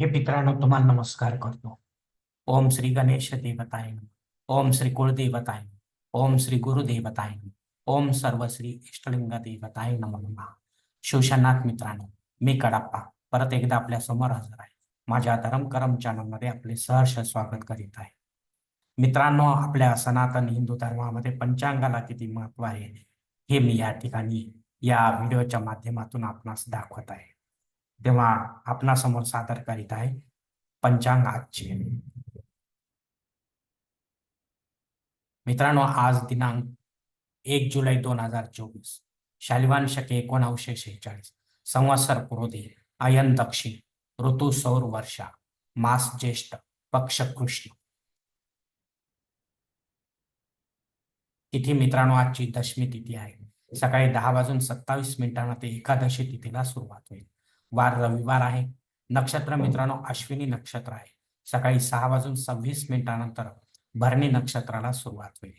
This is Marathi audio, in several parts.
हे मित्रांनो तुम्हाला नमस्कार करतो. ओम श्री गणेश देवताय ओम श्री कुळदेवताय ओम श्री गुरुदेवताय ओम सर्व श्री इष्टलिंग देवताय नमः. शिवशनाथ मित्रांनो मी कडाप्पा परत एकदा आपल्यासमोर हजर आहे. माझ्या धरम करम चॅनलमध्ये आपले सहर्ष स्वागत करीत आहे. मित्रांनो आपल्या सनातन हिंदू धर्मामध्ये पंचांगाला किती महत्त्व आहे हे मी या ठिकाणी या व्हिडिओच्या माध्यमातून आपणास दाखवत आहे. तेव्हा आपणासमोर सादर करीत आहे पंचांग आजचे. मित्रांनो आज दिनांक एक जुलै दोन हजार चोवीस शालिवान शके एकोणावीसशे शेहेचाळीस संवत्सर पुरोधी अयन दक्षिण ऋतू सौर वर्षा मास ज्येष्ठ पक्ष कृष्ण. तिथी मित्रांनो आजची दशमी तिथी आहे. सकाळी दहा वाजून सत्तावीस मिनिटांना ते एकादशी तिथीला सुरुवात होईल. वार रविवार आहे. नक्षत्र मित्रांनो अश्विनी नक्षत्र आहे. सकाळी सहा वाजून सव्वीस मिनिटानंतर भरणी नक्षत्राला सुरुवात होईल.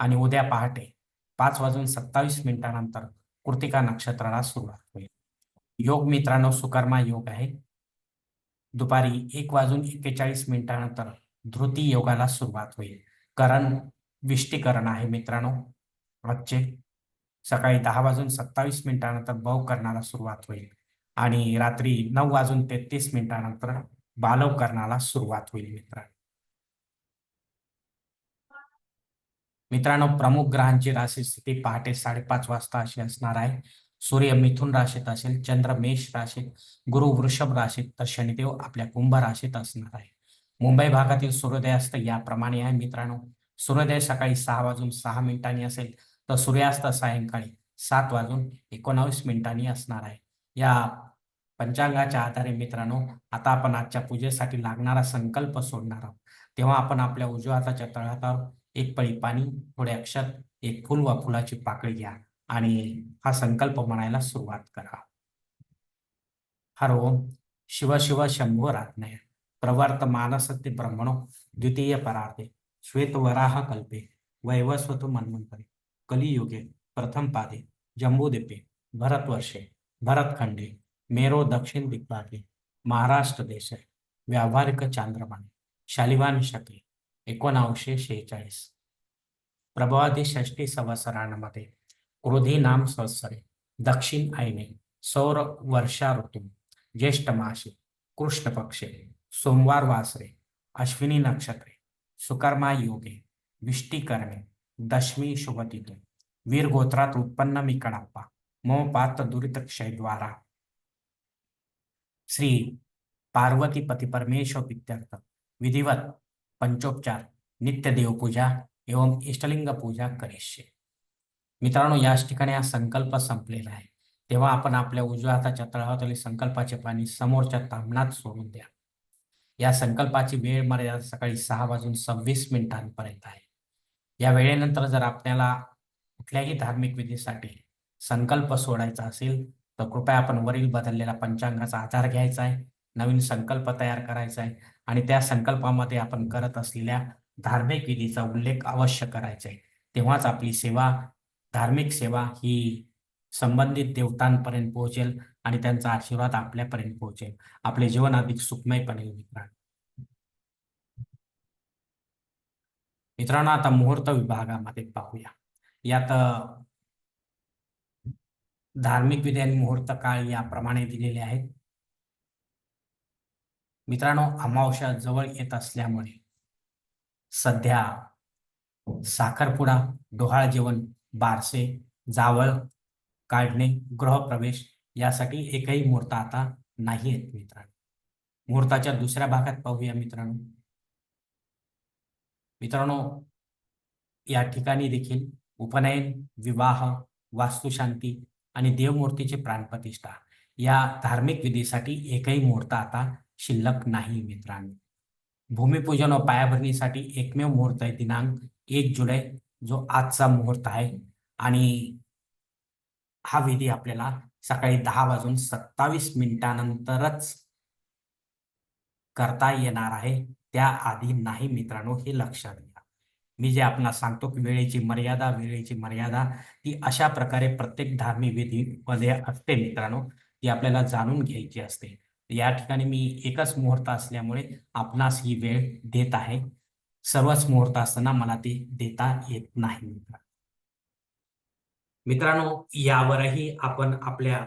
आणि उद्या पहाटे पाच वाजून सत्तावीस मिनिटानंतर कृतिका नक्षत्राला सुरुवात होईल. योग मित्रांनो सुकर्मा योग आहे. दुपारी एक वाजून एक्केचाळीस मिनिटानंतर धृती योगाला सुरुवात होईल. करण विष्टीकरण आहे मित्रांनो. आजचे सकाळी दहा वाजून सत्तावीस मिनिटानंतर बव करणाला सुरुवात होईल. आणि रात्री नऊ वाजून तेहतीस मिनिटानंतर बालव करणाला सुरुवात होईल मित्रांनो. मित्रांनो प्रमुख ग्रहांची राशी स्थिती पहाटे साडेपाच वाजता अशी असणार आहे. सूर्य मिथुन राशीत असेल चंद्र मेष राशीत गुरु वृषभ राशीत तर शनिदेव आपल्या कुंभ राशीत असणार आहे. मुंबई भागातील सूर्योदयास्त याप्रमाणे आहे मित्रांनो. सूर्योदय सकाळी सहा वाजून सहा मिनिटांनी असेल तर सूर्यास्त सायंकाळी सात वाजून एकोणावीस मिनिटांनी असणार आहे. या पंचांगाच्या आधारे मित्रांनो आता आपण आजच्या पूजेसाठी लागणारा संकल्प सोडणार आहोत. तेव्हा आपण आपल्या उजव्या हाताच्या तळहातावर एक पळी पाणी थोडे अक्षर एक फुल व फुलाची पाकळी घ्या आणि हा संकल्प म्हणायला सुरुवात करा. हर ओम शिव शिव शंभो रात्नय प्रवर्त मानसत्य ब्रह्मणो द्वितीय परार्थे. श्वेत वराह कल्पे, वैवस्वत मन्वंतरे कलियुगे प्रथम पादे जम्बूद्वीपे भरतवर्षे भरतखंडे मेरो दक्षिण दिग्भागे, महाराष्ट्र देश, व्यावहारिक चांद्रमाने, शालिवान शके एकोणावीसशे शेहेचाळीस. प्रभावादी षष्टी संवत्सरांमध्ये क्रोधी नाम संवत्सरे, दक्षिण आईने सौर वर्षा ऋतू, ज्येष्ठ मासे, कृष्ण पक्षे, सोमवार वासरे, अश्विनी नक्षत्रे सुकर्मा योगे विष्टी करणे दशमी शुभतिथे वीर गोत्रात उत्पन्न मी कडाप्पा मम पात्र दुरित क्षयद्वारा श्री पार्वती पती परमेश्वर प्रीत्यर्थ विधिवत पंचोपचार नित्य देवपूजा एवं इष्टलिंग पूजा करिष्ये। मित्रांनो याच ठिकाणी हा संकल्प संपलेला आहे. तेव्हा आपण आपल्या उजव्या हाताच्या तळावातील संकल्पाचे पाणी समोरच्या तामणात सोडून द्या. या संकल्पाची वेळ मर्यादा सकाळी सहा वाजून सव्वीस मिनिटांपर्यंत आहे. या वेळेनंतर जर आपल्याला कुठल्याही धार्मिक विधीसाठी संकल्प सोडायचा असेल तर कृपया आपण वरील बदललेला पंचांगाचा आधार घ्यायचा आहे नवीन संकल्प तयार करायचा आहे आणि त्या संकल्पामध्ये आपण करत असलेल्या धार्मिक विधीचा उल्लेख अवश्य करायचा आहे. तेव्हाच आपली सेवा धार्मिक सेवा ही संबंधित देवतांपर्यंत पोहोचेल. आणि त्यांचा आशीर्वाद आपल्यापर्यंत पोहोचेल. आपले जीवन अधिक सुखमय बनेल मित्रांनो मित्रांनो आता मुहूर्त विभागामध्ये पाहूया. यात धार्मिक विधी आणि मुहूर्त काळ याप्रमाणे दिलेले आहेत. मित्रांनो अमावस्या जवळ येत असल्यामुळे सध्या साखरपुडा डोहाळ जेवण बारसे जावळ काढणे गृहप्रवेश यासाठी एकही मुहूर्त आता नाही आहेत मित्रांनो. मुहूर्ताच्या दुसऱ्या भागात पाहूया मित्रांनो. मित्रांनो या ठिकाणी देखील उपनयन विवाह वास्तुशांती आणि देवमूर्तीची प्राणप्रतिष्ठा या धार्मिक विधीसाठी एकही मुहूर्त आता शिल्लक नाही मित्रांनो. भूमिपूजन व पायाभरणीसाठी एकमेव मुहूर्त आहे दिनांक एक जुलै जो आजचा मुहूर्त आहे. आणि हा विधी आपल्याला सकाळी दहा वाजून सत्तावीस मिनिटानंतरच करता येणार आहे. त्याआधी नाही मित्रांनो हे लक्षात घ्या. मी जे आपणास सांगतो की वेळेची मर्यादा वेळेची मर्यादा ती अशा प्रकारे प्रत्येक धार्मिक विधीमध्ये असते मित्रांनो ती आपल्याला जाणून घ्यायची असते. या ठिकाणी मी एकच मुहूर्त असल्यामुळे आपणास ही वेळ देत आहे. सर्वच मुहूर्त असताना मला ती देता येत नाही मित्रांनो. मित्रांनो यावरही आपण आपल्या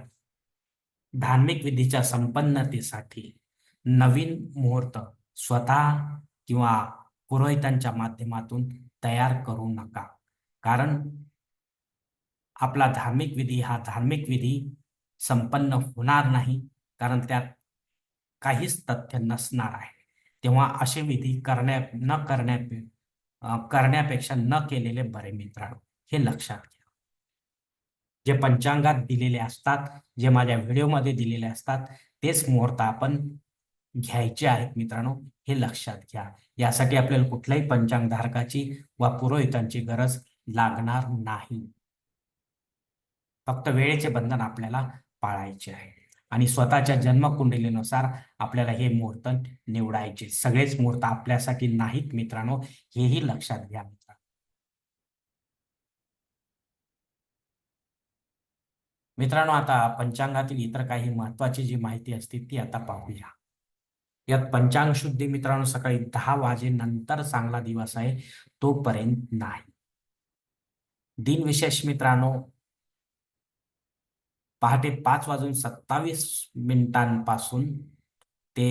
धार्मिक विधीच्या संपन्नतेसाठी नवीन मुहूर्त स्वतः किंवा पुरोहितांच्या माध्यमातून तयार करू नका. कारण आपला धार्मिक विधी हा धार्मिक विधी संपन्न होणार नाही कारण त्यात काहीच तथ्य नसणार आहे. तेव्हा असे विधी करण्या न करण्या करण्यापेक्षा न केलेले बरे मित्रांनो. हे लक्षात घ्या. जे पंचांगात दिलेले असतात जे माझ्या व्हिडिओमध्ये दिलेले असतात तेच मुहूर्त आपण घ्यायचे आहेत मित्रांनो हे लक्षात घ्या. यासाठी आपल्याला कुठल्याही पंचांग धारकाची वा पुरोहितांची गरज लागणार नाही. फक्त वेळेचे बंधन आपल्याला पाळायचे आहे. आणि स्वतःच्या जन्मकुंडलीनुसार आपल्याला हे मुहूर्त निवडायचे. सगळेच मुहूर्त आपल्यासाठी नाहीत मित्रांनो हेही लक्षात घ्या मित्र मित्रांनो आता पंचांगातील इतर काही महत्वाची जी माहिती असते ती आता पाहूया. यात पंचांग शुद्धी मित्रांनो सकाळी दहा वाजेनंतर चांगला दिवस आहे तोपर्यंत नाही. दिनविशेष मित्रांनो पहाटे पाच वाजून सत्तावीस मिनिटांपासून ते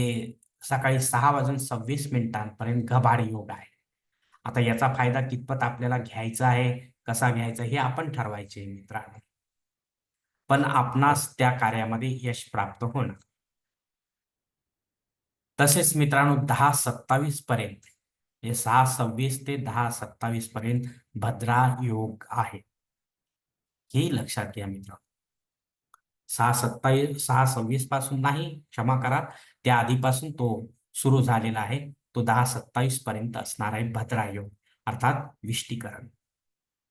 सकाळी सहा वाजून सव्वीस मिनिटांपर्यंत गभाड योग आहे. आता याचा फायदा कितपत आपल्याला घ्यायचा आहे कसा घ्यायचा हे आपण ठरवायचे मित्रांनो. पण आपणास त्या कार्यामध्ये यश प्राप्त होणार. तसेच मित्रांनो दहा सत्तावीस पर्यंत हे सहा सव्वीस ते दहा सत्तावीस पर्यंत भद्रा योग आहे. हे लक्षात घ्या मित्रांनो. सहा सत्तावीस सहा सव्वीसपासून नाही क्षमा करा. त्या आधीपासून तो सुरू झालेला आहे. तो दहा सत्तावीस पर्यंत असणार आहे भद्रा योग अर्थात विष्टीकरण.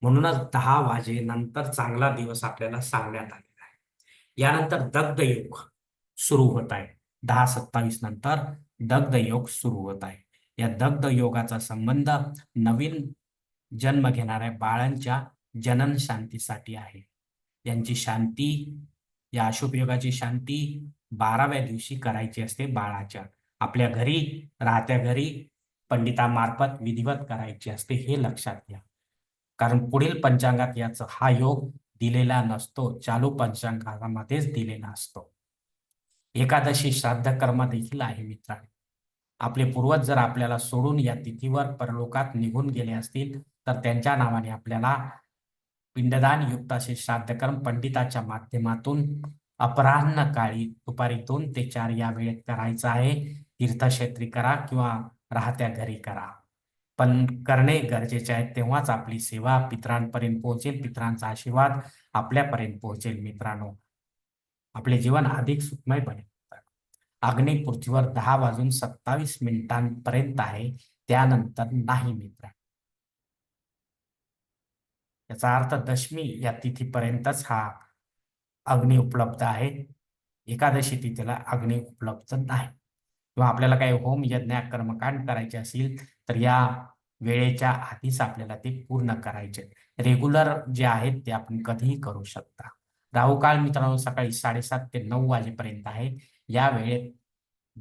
म्हणूनच दहा वाजेनंतर चांगला दिवस आपल्याला सांगण्यात आला. यानंतर दग्ध योग सुरू होत आहे. दहा सत्तावीस नंतर दग्ध योग सुरू होत आहे. या दग्ध योगाचा संबंध नवीन जन्म घेणाऱ्या बाळांच्या जनन शांतीसाठी आहे. यांची शांती या अशुभ योगाची शांती बाराव्या दिवशी करायची असते बाळाच्या. आपल्या घरी राहत्या घरी पंडितामार्फत विधिवत करायची असते हे लक्षात घ्या. कारण पुढील पंचांगात याचा हा योग दिलेला नसतो. चालू पंचांगामध्येच दिलेला असतो. एकादशी श्राद्ध कर्म देखील आहे मित्रांनो. आपले पूर्वज जर आपल्याला सोडून या तिथीवर परलोकात निघून गेले असतील तर त्यांच्या नावाने आपल्याला पिंडदान युक्त असे श्राद्धकर्म पंडिताच्या माध्यमातून अपराह्न काळी दुपारी दोन ते चार या वेळेत करायचं आहे. तीर्थक्षेत्री करा किंवा राहत्या घरी करा. पण करणे गरजेचे आहे तेव्हाच आपली सेवा पित्रांपर्यंत पोहोचेल पित्रांचा आशीर्वाद आपल्यापर्यंत पोहोचेल मित्रांनो. आपले जीवन अधिक सुखमय बनेल. अग्नी पृथ्वीवर दहा वाजून सत्तावीस मिनिटांपर्यंत आहे. त्यानंतर नाही मित्र याचा अर्थ दशमी या तिथीपर्यंतच हा अग्नी उपलब्ध आहे. एकादशी तिथीला अग्नी उपलब्ध नाही. किंवा आपल्याला काही होम यज्ञ कर्मकांड करायचे असेल तर या वेळेच्या आधीच आपल्याला ते पूर्ण करायचे. रेग्युलर जे आहेत ते आपण कधीही करू शकता. राहू काळ मित्रांनो सकाळी साडेसात ते नऊ वाजेपर्यंत आहे. या वेळेत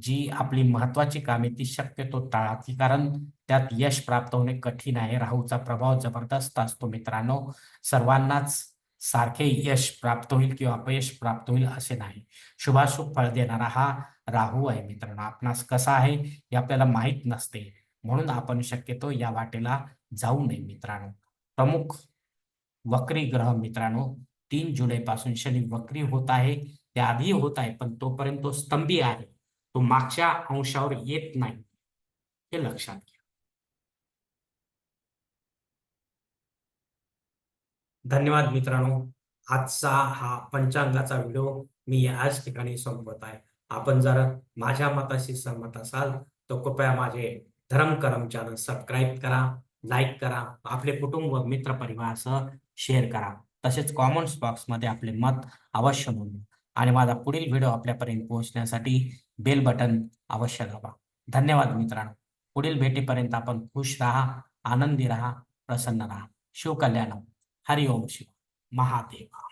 जी आपली महत्वाची कामे ती शक्यतो टाळा की कारण त्यात यश प्राप्त होणे कठीण आहे. राहूचा प्रभाव जबरदस्त असतो मित्रांनो. सर्वांनाच सारखे यश प्राप्त होईल किंवा अपयश प्राप्त होईल असे नाही. शुभाशुभ फळ देणारा हा राहू आहे मित्रांनो. आपणास कसा आहे हे आपल्याला माहीत नसते. म्हणून आपण शक्यतो या वाटेला जाऊ नये मित्रांनो. प्रमुख वक्री ग्रह मित्रांनो तीन जुलै पासून शनी वक्री होत आहे. त्याआधी होत आहे पण तोपर्यंत तो स्तंभी आहे. तो मागच्या अंशावर येत नाही. हे लक्षात घ्या. धन्यवाद मित्रांनो. आजचा हा पंचांगाचा व्हिडिओ मी याच ठिकाणी संपवत आहे. आपण जर माझ्या मताशी सहमत असाल तर कृपया माझे धर्म करम चॅनल सबस्क्राईब करा लाईक करा आपले कुटुंब मित्र परिवारासह शेअर करा. तसेच कॉमेंट्स बॉक्समध्ये आपले मत अवश्य नोंदवा आणि माझा पुढील व्हिडिओ आपल्यापर्यंत पोहोचण्यासाठी बेल बटन अवश्य दाबा. धन्यवाद मित्रांनो. पुढील भेटीपर्यंत आपण खुश राहा आनंदी राहा प्रसन्न राहा. शिवकल्याण हरिओम शिव महादेवा.